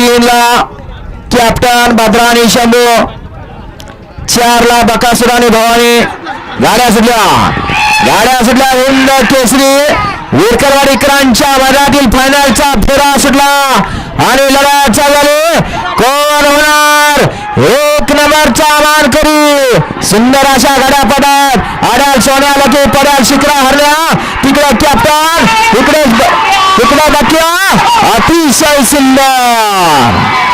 तीनला captain Bhadra आणि शंभू. चारला बकासुर आणि भवानी. गाड्या सुटल्या. गाड्या सुटल्या. हिंद केसरी विरकरवाडीकरांच्या मधातील फायनलचा फेरा सुटला. आणि लढा चालू कोण होणार? एक नंबरचा मानकरी सुंदर अशा गाड्या पडत. आड्या सोन्या लगे पड्या शिकरा हरल्या तिकडे कॅप्टन तिकडे तिकडे बक्या अतिशय सुंदर.